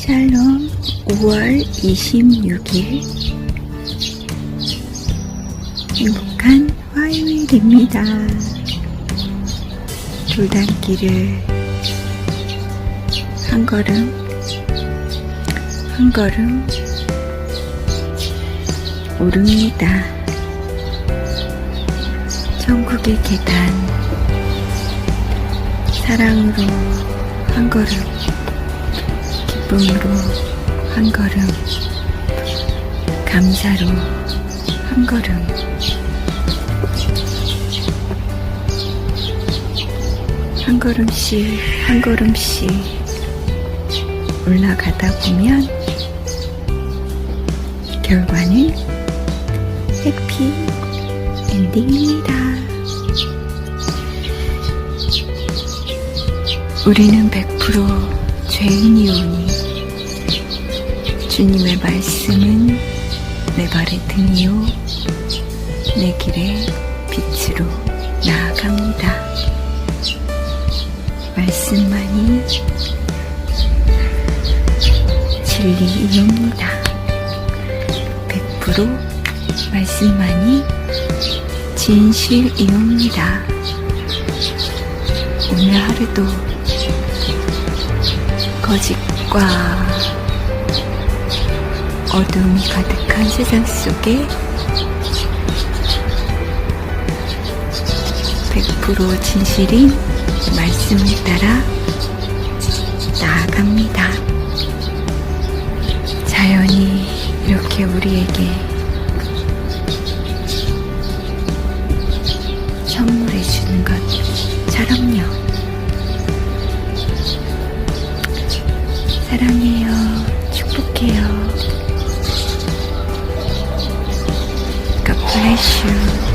샬롬 5월 26일 행복한 화요일입니다. 돌담길을 한 걸음 한 걸음 오릅니다. 천국의 계단 사랑으로 한 걸음 기쁨으로 한 걸음 감사로 한 걸음 한 걸음씩 한 걸음씩 올라가다 보면 결과는 해피 엔딩입니다. 우리는 100% 죄인이오니 주님의 말씀은 내 발의 등이요 내 길의 빛으로 나아갑니다. 말씀만이 진리이옵니다. 100% 말씀만이 진실이옵니다. 오늘 하루도 거짓과 어둠이 가득한 세상 속에 100% 진실인 말씀을 따라 나아갑니다. 자연이 이렇게 우리에게 선물해 주는 것처럼요. 사랑해요. Bless you.